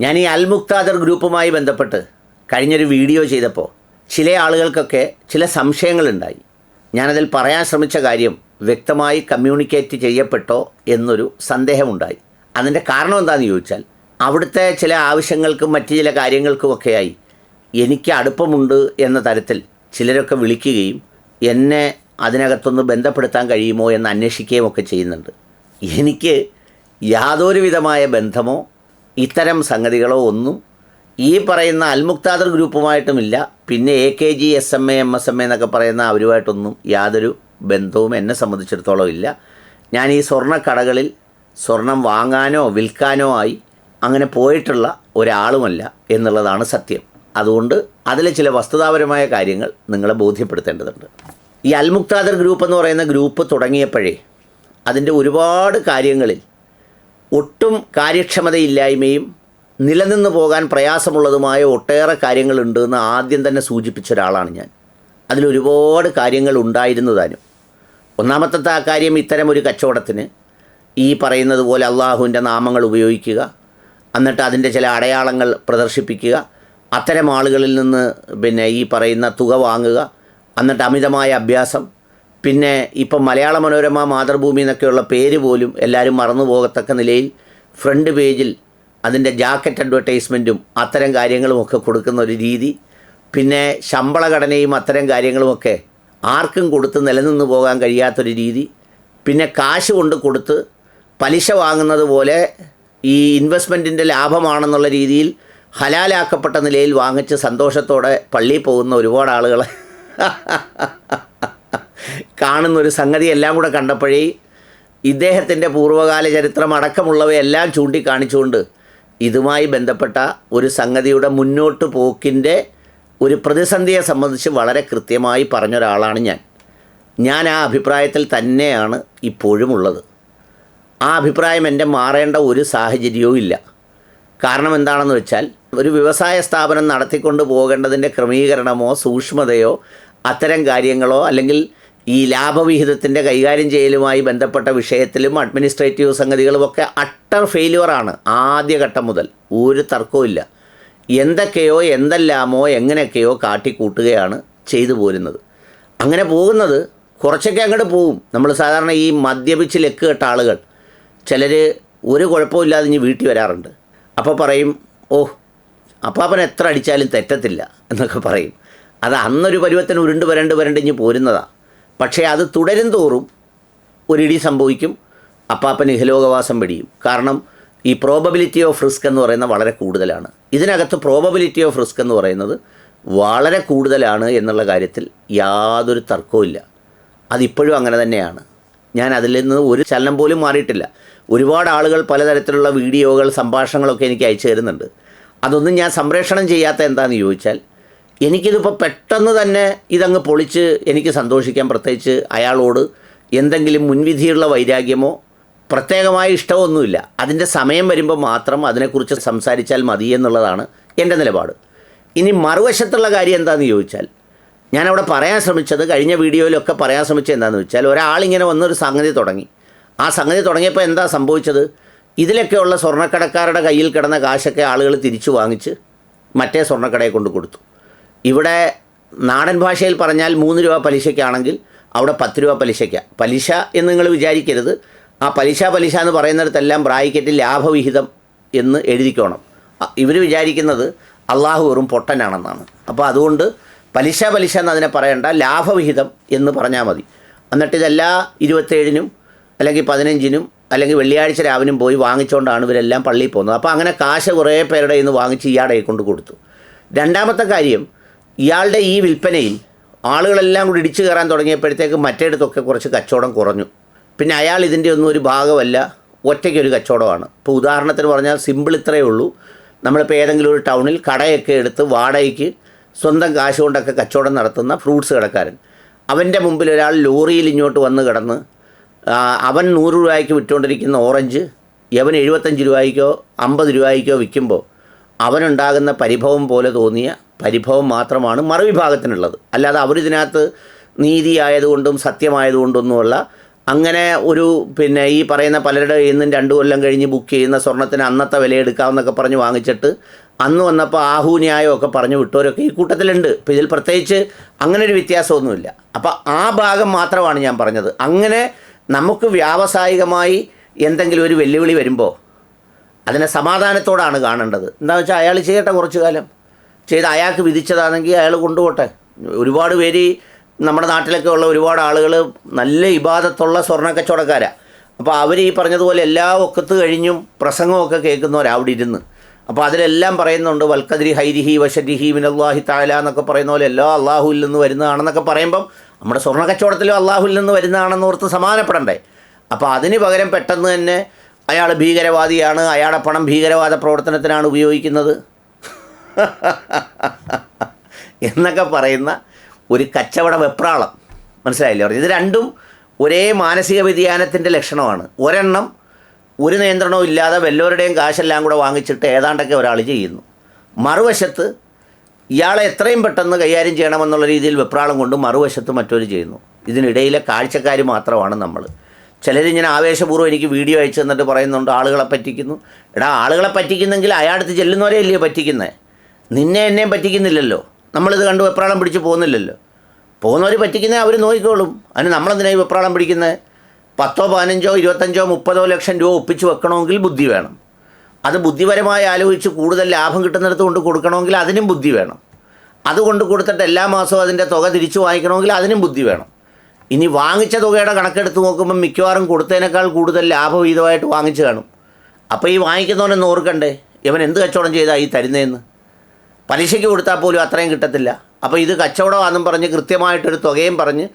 ഞാൻ ഈ അൽമുക്താദർ ഗ്രൂപ്പുമായി ബന്ധപ്പെട്ട് കഴിഞ്ഞൊരു വീഡിയോ ചെയ്തപ്പോൾ ചില ആളുകൾക്കൊക്കെ ചില സംശയങ്ങളുണ്ടായി. ഞാനതിൽ പറയാൻ ശ്രമിച്ച കാര്യം വ്യക്തമായി കമ്മ്യൂണിക്കേറ്റ് ചെയ്യപ്പെട്ടോ എന്നൊരു സന്ദേഹമുണ്ടായി. അതിന്റെ കാരണം എന്താണെന്ന് ചോദിച്ചാൽ അവിടുത്തെ ചില ആവശ്യങ്ങൾക്കും മറ്റ് ചില കാര്യങ്ങൾക്കുമൊക്കെയായി എനിക്ക് അടുപ്പമുണ്ട് എന്ന തരത്തിൽ ചിലരൊക്കെ വിളിക്കുകയും എന്നെ അതിനകത്തൊന്ന് ബന്ധപ്പെടുത്താൻ കഴിയുമോ എന്ന് അന്വേഷിക്കുകയും ഒക്കെ ചെയ്യുന്നുണ്ട്. എനിക്ക് യാതൊരു വിധമായ ബന്ധമോ ഇത്തരം സംഗതികളോ ഒന്നും ഈ പറയുന്ന അൽമുക്താദർ ഗ്രൂപ്പുമായിട്ടുമില്ല. പിന്നെ A K G S M A M S M A എന്നൊക്കെ പറയുന്ന അവരുമായിട്ടൊന്നും യാതൊരു ബന്ധവും എന്നെ സംബന്ധിച്ചിടത്തോളം ഇല്ല. ഞാൻ ഈ സ്വർണക്കടകളിൽ സ്വർണം വാങ്ങാനോ വിൽക്കാനോ ആയി അങ്ങനെ പോയിട്ടുള്ള ഒരാളുമല്ല എന്നുള്ളതാണ് സത്യം. അതുകൊണ്ട് അതിലെ ചില വസ്തുതാപരമായ കാര്യങ്ങൾ നിങ്ങളെ ബോധ്യപ്പെടുത്തേണ്ടതുണ്ട്. ഈ അൽമുക്താദർ ഗ്രൂപ്പ് എന്ന് പറയുന്ന ഗ്രൂപ്പ് തുടങ്ങിയപ്പോഴേ അതിന്റെ ഒരുപാട് കാര്യങ്ങളിൽ ഒട്ടും കാര്യക്ഷമതയില്ലായ്മയും നിലനിന്ന് പോകാൻ പ്രയാസമുള്ളതുമായ ഒട്ടേറെ കാര്യങ്ങളുണ്ട് എന്ന് ആദ്യം തന്നെ സൂചിപ്പിച്ച ഒരാളാണ് ഞാൻ അതിലൊരുപാട് കാര്യങ്ങൾ ഉണ്ടായിരുന്നതാനും. ഒന്നാമത്തെ ആ കാര്യം ഇത്തരം ഒരു കച്ചവടത്തിന് ഈ പറയുന്നത് പോലെ അള്ളാഹുവിന്റെ നാമങ്ങൾ ഉപയോഗിക്കുക എന്നിട്ട് അതിന്റെ ചില അടയാളങ്ങൾ പ്രദർശിപ്പിക്കുക അത്തരം ആളുകളിൽ നിന്ന് പിന്നെ ഈ പറയുന്ന തുക വാങ്ങുക എന്നിട്ട് അമിതമായ അഭ്യാസം പിന്നെ ഇപ്പം മലയാള മനോരമ മാതൃഭൂമി എന്നൊക്കെയുള്ള പേര് പോലും എല്ലാവരും മറന്നു പോകത്തക്ക നിലയിൽ ഫ്രണ്ട് പേജിൽ അതിന്റെ ജാക്കറ്റ് അഡ്വർടൈസ്മെന്റും അത്തരം കാര്യങ്ങളുമൊക്കെ കൊടുക്കുന്ന ഒരു രീതി. പിന്നെ ശമ്പള ഘടനയും അത്തരം കാര്യങ്ങളുമൊക്കെ ആർക്കും കൊടുത്ത് നിലനിന്ന് പോകാൻ കഴിയാത്തൊരു രീതി. പിന്നെ കാശ് കൊണ്ട് കൊടുത്ത് പലിശ വാങ്ങുന്നത് പോലെ ഈ ഇൻവെസ്റ്റ്മെന്റിന്റെ ലാഭമാണെന്നുള്ള രീതിയിൽ ഹലാലാക്കപ്പെട്ട നിലയിൽ വാങ്ങിച്ച് സന്തോഷത്തോടെ പള്ളിയിൽ പോകുന്ന ഒരുപാട് ആളുകളെ. കാണുന്ന ഒരു സംഗതി എല്ലാം കൂടെ കണ്ടപ്പോഴേ ഇദ്ദേഹത്തിന്റെ പൂർവകാല ചരിത്രം അടക്കമുള്ളവയെല്ലാം ചൂണ്ടിക്കാണിച്ചുകൊണ്ട് ഇതുമായി ബന്ധപ്പെട്ട ഒരു സംഗതിയുടെ മുന്നോട്ട് പോക്കിന്റെ ഒരു പ്രതിസന്ധിയെ സംബന്ധിച്ച് വളരെ കൃത്യമായി പറഞ്ഞൊരാളാണ് ഞാൻ. ഞാൻ ആ അഭിപ്രായത്തിൽ തന്നെയാണ് ഇപ്പോഴും ഉള്ളത് ആ അഭിപ്രായം എന്റെ മാറേണ്ട ഒരു സാഹചര്യവും ഇല്ല. കാരണം എന്താണെന്ന് വെച്ചാൽ ഒരു വ്യവസായ സ്ഥാപനം നടത്തിക്കൊണ്ട് പോകേണ്ടതിന്റെ ക്രമീകരണമോ സൂക്ഷ്മതയോ അത്തരം കാര്യങ്ങളോ അല്ലെങ്കിൽ ഈ ലാഭവിഹിതത്തിന്റെ കൈകാര്യം ചെയ്യലുമായി ബന്ധപ്പെട്ട വിഷയത്തിലും അഡ്മിനിസ്ട്രേറ്റീവ് സംഗതികളും ഒക്കെ അട്ടർ ഫെയിലുവറാണ് ആദ്യഘട്ടം മുതൽ. ഒരു തർക്കവും എന്തൊക്കെയോ എന്തെല്ലാമോ എങ്ങനെയൊക്കെയോ കാട്ടിക്കൂട്ടുകയാണ് ചെയ്തു പോരുന്നത്. അങ്ങനെ പോകുന്നത് കുറച്ചൊക്കെ അങ്ങോട്ട് പോവും. നമ്മൾ സാധാരണ ഈ മദ്യപിച്ച് ലെക്ക് കെട്ട ആളുകൾ ചിലർ ഒരു കുഴപ്പമില്ലാതെ ഇനി വീട്ടിൽ വരാറുണ്ട്. അപ്പോൾ പറയും ഓ അപ്പാപ്പൻ എത്ര അടിച്ചാലും തെറ്റത്തില്ല എന്നൊക്കെ പറയും. അത് അന്നൊരു പരുവത്തിന് ഉരുണ്ട് വരണ്ട് വരണ്ട് ഇനി പോരുന്നതാണ് പക്ഷേ അത് തുടരും തോറും ഒരിടി സംഭവിക്കും അപ്പാപ്പൻ ഇഹലോകവാസം പിടിയും കാരണം ഈ പ്രോബബിലിറ്റി ഓഫ് റിസ്ക് എന്ന് പറയുന്നത് വളരെ കൂടുതലാണ്. ഇതിനകത്ത് പ്രോബബിലിറ്റി ഓഫ് റിസ്ക് എന്ന് പറയുന്നത് വളരെ കൂടുതലാണ് എന്നുള്ള കാര്യത്തിൽ യാതൊരു തർക്കവുമില്ല അതിപ്പോഴും അങ്ങനെ തന്നെയാണ്. ഞാൻ അതിൽ നിന്ന് ഒരു ചലനം പോലും മാറിയിട്ടില്ല. ഒരുപാട് ആളുകൾ പലതരത്തിലുള്ള വീഡിയോകൾ സംഭാഷണങ്ങളൊക്കെ എനിക്ക് അയച്ചു തരുന്നുണ്ട്. അതൊന്നും ഞാൻ സംപ്രേഷണം ചെയ്യാത്ത എന്താണെന്ന് ചോദിച്ചാൽ എനിക്കിതിപ്പോൾ പെട്ടെന്ന് തന്നെ ഇതങ്ങ് പൊളിച്ച് എനിക്ക് സന്തോഷിക്കാൻ പ്രത്യേകിച്ച് അയാളോട് എന്തെങ്കിലും മുൻവിധിയുള്ള വൈരാഗ്യമോ പ്രത്യേകമായ ഇഷ്ടമൊന്നുമില്ല. അതിന്റെ സമയം വരുമ്പോൾ മാത്രം അതിനെക്കുറിച്ച് സംസാരിച്ചാൽ മതി എന്നുള്ളതാണ് എന്റെ നിലപാട്. ഇനി മറുവശത്തുള്ള കാര്യം എന്താണെന്ന് ചോദിച്ചാൽ ഞാനവിടെ പറയാൻ ശ്രമിച്ചത് കഴിഞ്ഞ വീഡിയോയിലൊക്കെ പറയാൻ ശ്രമിച്ചത് എന്താണെന്ന് വെച്ചാൽ ഒരാളിങ്ങനെ വന്നൊരു സംഗതി തുടങ്ങി. ആ സംഗതി തുടങ്ങിയപ്പോൾ എന്താ സംഭവിച്ചത്? ഇതിലൊക്കെയുള്ള സ്വർണക്കടക്കാരുടെ കയ്യിൽ കിടന്ന കാശൊക്കെ ആളുകൾ തിരിച്ചു വാങ്ങിച്ച് മറ്റേ സ്വർണക്കടയെ കൊണ്ട് കൊടുത്തു. ഇവിടെ നാടൻ ഭാഷയിൽ പറഞ്ഞാൽ മൂന്ന് രൂപ പലിശയ്ക്കാണെങ്കിൽ അവിടെ പത്ത് രൂപ പലിശയ്ക്ക. പലിശ എന്ന് നിങ്ങൾ വിചാരിക്കരുത്. ആ പലിശ പലിശ എന്ന് പറയുന്നിടത്തെല്ലാം ബ്രാക്കറ്റിൽ ലാഭവിഹിതം എന്ന് എഴുതിക്കോണം. ഇവർ വിചാരിക്കുന്നത് അള്ളാഹു വെറും പൊട്ടനാണെന്നാണ്. അപ്പോൾ അതുകൊണ്ട് പലിശ പലിശ എന്ന് അതിനെ പറയേണ്ട ലാഭവിഹിതം എന്ന് പറഞ്ഞാൽ മതി. എന്നിട്ട് ഇതെല്ലാ ഇരുപത്തേഴിനും അല്ലെങ്കിൽ പതിനഞ്ചിനും അല്ലെങ്കിൽ വെള്ളിയാഴ്ച രാവിനും പോയി വാങ്ങിച്ചുകൊണ്ടാണ് ഇവരെല്ലാം പള്ളിയിൽ പോകുന്നത്. അപ്പോൾ അങ്ങനെ കാശ് കുറേ പേരുടെ ഇന്ന് വാങ്ങിച്ച് ഇയാടെ കൊണ്ട് കൊടുത്തു. രണ്ടാമത്തെ കാര്യം ഇയാളുടെ ഈ വിൽപ്പനയിൽ ആളുകളെല്ലാം കൂടി ഇടിച്ചു കയറാൻ തുടങ്ങിയപ്പോഴത്തേക്ക് മറ്റേടത്തൊക്കെ കുറച്ച് കച്ചവടം കുറഞ്ഞു. പിന്നെ അയാൾ ഇതിന്റെ ഒന്നും ഒരു ഭാഗമല്ല ഒറ്റയ്ക്കൊരു കച്ചവടമാണ്. ഇപ്പോൾ ഉദാഹരണത്തിന് പറഞ്ഞാൽ സിമ്പിൾ ഇത്രയേ ഉള്ളൂ. നമ്മളിപ്പോൾ ഏതെങ്കിലും ഒരു ടൗണിൽ കടയൊക്കെ എടുത്ത് വാടകയ്ക്ക് സ്വന്തം കാശ് കൊണ്ടൊക്കെ കച്ചവടം നടത്തുന്ന ഫ്രൂട്ട്സ് കടക്കാരൻ. അവന്റെ മുമ്പിൽ ഒരാൾ ലോറിയിൽ ഇങ്ങോട്ട് വന്ന് കിടന്ന് അവൻ നൂറ് രൂപയ്ക്ക് വിറ്റുകൊണ്ടിരിക്കുന്ന ഓറഞ്ച് യവൻ എഴുപത്തഞ്ച് രൂപയ്ക്കോ അമ്പത് രൂപയ്ക്കോ വിൽക്കുമ്പോൾ അവനുണ്ടാകുന്ന പരിഭവം പോലെ തോന്നിയ പരിഭവം മാത്രമാണ് മറുവിഭാഗത്തിനുള്ളത്. അല്ലാതെ അവരിതിനകത്ത് നീതിയായതുകൊണ്ടും സത്യമായതുകൊണ്ടൊന്നുമല്ല. അങ്ങനെ ഒരു പിന്നെ ഈ പറയുന്ന പലരുടെ കയ്യിൽ നിന്നും രണ്ട് കൊല്ലം കഴിഞ്ഞ് ബുക്ക് ചെയ്യുന്ന സ്വർണത്തിന് അന്നത്തെ വില എടുക്കാമെന്നൊക്കെ പറഞ്ഞ് വാങ്ങിച്ചിട്ട് അന്ന് വന്നപ്പോൾ ആഹു ന്യായമൊക്കെ പറഞ്ഞു വിട്ടവരൊക്കെ ഈ കൂട്ടത്തിലുണ്ട്. ഇപ്പോൾ ഇതിൽ പ്രത്യേകിച്ച് അങ്ങനെ ഒരു വ്യത്യാസമൊന്നുമില്ല. അപ്പോൾ ആ ഭാഗം മാത്രമാണ് ഞാൻ പറഞ്ഞത്. അങ്ങനെ നമുക്ക് വ്യാവസായികമായി എന്തെങ്കിലും ഒരു വെല്ലുവിളി വരുമ്പോൾ അതിനെ സമാധാനത്തോടാണ് കാണേണ്ടത്. എന്താണെന്ന് വെച്ചാൽ അയാൾ ചെയ്യട്ടെ കുറച്ച് കാലം. ചെയ്ത് അയാൾക്ക് വിധിച്ചതാണെങ്കിൽ അയാൾ കൊണ്ടുപോട്ടെ. ഒരുപാട് പേര് നമ്മുടെ നാട്ടിലൊക്കെ ഉള്ള ഒരുപാട് ആളുകൾ നല്ല ഇബാദത്തുള്ള സ്വർണ കച്ചവടക്കാരാണ് അപ്പോൾ അവർ ഈ പറഞ്ഞതുപോലെ എല്ലാ ഒക്കത്ത് കഴിഞ്ഞും പ്രസംഗമൊക്കെ കേൾക്കുന്നവരാണ് അവിടെ ഇരുന്ന്. അപ്പോൾ അതിലെല്ലാം പറയുന്നുണ്ട് വൽക്കദ്രി ഹൈരിഹി വഷരിഹി മിനല്ലാഹി താല എന്നൊക്കെ പറയുന്ന പോലെ എല്ലാ അള്ളാഹുവിൽ നിന്ന് വരുന്നതാണെന്നൊക്കെ പറയുമ്പം നമ്മുടെ സ്വർണ കച്ചവടത്തിലും അള്ളാഹുവിൽ നിന്ന് വരുന്നതാണെന്ന് ഓർത്ത് സമാധാനപ്പെടണ്ടേ? അപ്പോൾ അതിന് പകരം പെട്ടെന്ന് തന്നെ അയാൾ ഭീകരവാദിയാണ് അയാളുടെ പണം ഭീകരവാദ പ്രവർത്തനത്തിനാണ് ഉപയോഗിക്കുന്നത്. എന്നൊക്കെ പറയുന്ന ഒരു കച്ചവട വെപ്രാളം. മനസ്സിലായില്ലേ? പറഞ്ഞു ഇത് രണ്ടും ഒരേ മാനസിക വ്യതിയാനത്തിന്റെ ലക്ഷണമാണ്. ഒരെണ്ണം ഒരു നിയന്ത്രണവും ഇല്ലാതെ വല്ലവരുടെയും കാശെല്ലാം കൂടെ വാങ്ങിച്ചിട്ട് ഏതാണ്ടൊക്കെ ഒരാൾ ചെയ്യുന്നു. മറുവശത്ത് ഇയാളെ എത്രയും പെട്ടെന്ന് കൈകാര്യം ചെയ്യണമെന്നുള്ള രീതിയിൽ വെപ്രാളം കൊണ്ട് മറുവശത്ത് മറ്റൊരു ചെയ്യുന്നു. ഇതിനിടയിലെ കാഴ്ചക്കാർ മാത്രമാണ് നമ്മൾ ചിലരിങ്ങനെ ആവേശപൂർവം എനിക്ക് വീഡിയോ അയച്ചു തന്നിട്ട് പറയുന്നുണ്ട് ആളുകളെ പറ്റിക്കുന്നു. എടാ ആളുകളെ പറ്റിക്കുന്നെങ്കിൽ അയാളടുത്ത് ചെല്ലുന്നവരെ അല്ലയോ പറ്റിക്കുന്നത് നിന്നെ എന്നെയും പറ്റിക്കുന്നില്ലല്ലോ. നമ്മളിത് കണ്ട് വെപ്രാളം പിടിച്ച് പോകുന്നില്ലല്ലോ. പോകുന്നവർ പറ്റിക്കുന്നത് അവർ നോക്കിക്കോളും. അതിന് നമ്മളെന്തിനാ ഈ വെപ്രാളം പിടിക്കുന്നത് പത്തോ പതിനഞ്ചോ ഇരുപത്തഞ്ചോ മുപ്പതോ ലക്ഷം രൂപ ഒപ്പിച്ച് വെക്കണമെങ്കിൽ ബുദ്ധി വേണം. അത് ബുദ്ധിപരമായി ആലോചിച്ച് കൂടുതൽ ലാഭം കിട്ടുന്നിടത്ത് കൊണ്ട് കൊടുക്കണമെങ്കിൽ അതിനും ബുദ്ധി വേണം. അതുകൊണ്ട് കൊടുത്തിട്ട് എല്ലാ മാസവും അതിന്റെ തുക തിരിച്ചു വാങ്ങിക്കണമെങ്കിൽ അതിനും ബുദ്ധി വേണം. ഇനി വാങ്ങിച്ച തുകയുടെ കണക്കെടുത്ത് നോക്കുമ്പോൾ മിക്കവാറും കൊടുത്തതിനേക്കാൾ കൂടുതൽ ലാഭവിഹിതമായിട്ട് വാങ്ങിച്ചു കാണും. അപ്പോൾ ഈ വാങ്ങിക്കുന്നവനെ നോർക്കണ്ടേ? ഇവൻ എന്ത് കച്ചവടം ചെയ്താൽ ഈ തരുന്നതെന്ന് പലിശയ്ക്ക് കൊടുത്താൽ പോലും അത്രയും കിട്ടത്തില്ല. അപ്പോൾ ഇത് കച്ചവടമാണെന്നും പറഞ്ഞ് കൃത്യമായിട്ടൊരു തുകയും പറഞ്ഞ്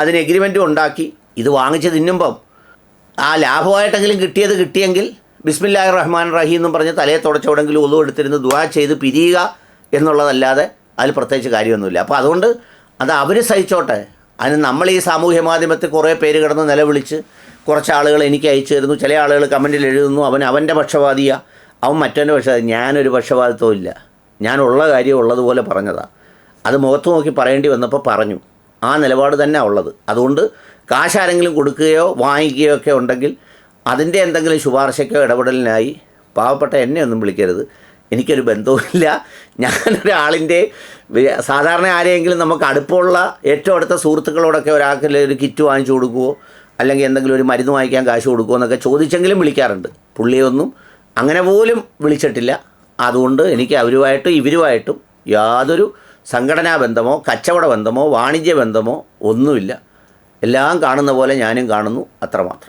അതിന് എഗ്രിമെന്റും ഉണ്ടാക്കി ഇത് വാങ്ങിച്ച് തിന്നുമ്പം ആ ലാഭമായിട്ടെങ്കിലും കിട്ടിയത് കിട്ടിയെങ്കിൽ ബിസ്മില്ലാഹി റഹ്മാൻ റഹീം എന്നും പറഞ്ഞ് തലയെ തുടച്ചവിടെങ്കിലും ഒതു എടുത്തിരുന്ന് ദുവാ ചെയ്ത് പിരിയുക എന്നുള്ളതല്ലാതെ അതിൽ പ്രത്യേകിച്ച് കാര്യമൊന്നുമില്ല. അപ്പോൾ അതുകൊണ്ട് അത് അവർ സഹിച്ചോട്ടെ. അതിന് നമ്മൾ ഈ സാമൂഹ്യ മാധ്യമത്തിൽ കുറേ പേര് കിടന്ന് നിലവിളിച്ച് കുറച്ച് ആളുകൾ എനിക്ക് അയച്ചു തരുന്നു. ചില ആളുകൾ കമന്റിൽ എഴുതുന്നു അവൻ അവന്റെ പക്ഷപാതിയാണ് അവൻ മറ്റവന്റെ പക്ഷപാതി ഞാനൊരു പക്ഷപാതിത്വം ഇല്ല. ഞാനുള്ള കാര്യം ഉള്ളതുപോലെ പറഞ്ഞതാണ് അത് മുഖത്ത് നോക്കി പറയേണ്ടി വന്നപ്പോൾ പറഞ്ഞു. ആ നിലപാട് തന്നെ ഉള്ളത്. അതുകൊണ്ട് കാശാരെങ്കിലും കൊടുക്കുകയോ വാങ്ങിക്കുകയോ ഒക്കെ ഉണ്ടെങ്കിൽ അതിന്റെ എന്തെങ്കിലും ശുപാർശയ്ക്കോ ഇടപെടലിനായി പാവപ്പെട്ട എന്നെ ഒന്നും വിളിക്കരുത്. എനിക്കൊരു ബന്ധവുമില്ല. ഞാനൊരാളിന്റെ സാധാരണ ആരെയെങ്കിലും നമുക്ക് അടുപ്പമുള്ള ഏറ്റവും അടുത്ത സുഹൃത്തുക്കളോടൊക്കെ ഒരാൾക്ക് ഒരു കിറ്റ് വാങ്ങിച്ചു കൊടുക്കുമോ അല്ലെങ്കിൽ എന്തെങ്കിലും ഒരു മരുന്ന് വാങ്ങിക്കാൻ കാശ് കൊടുക്കുമോ എന്നൊക്കെ ചോദിച്ചെങ്കിലും വിളിക്കാറുണ്ട്. പുള്ളിയൊന്നും അങ്ങനെ പോലും വിളിച്ചിട്ടില്ല. അതുകൊണ്ട് എനിക്ക് അവരുമായിട്ടും ഇവരുമായിട്ടും യാതൊരു സംഘടനാ ബന്ധമോ കച്ചവട ബന്ധമോ വാണിജ്യ ബന്ധമോ ഒന്നുമില്ല. എല്ലാം കാണുന്ന പോലെ ഞാനും കാണുന്നു. അത്രമാത്രം.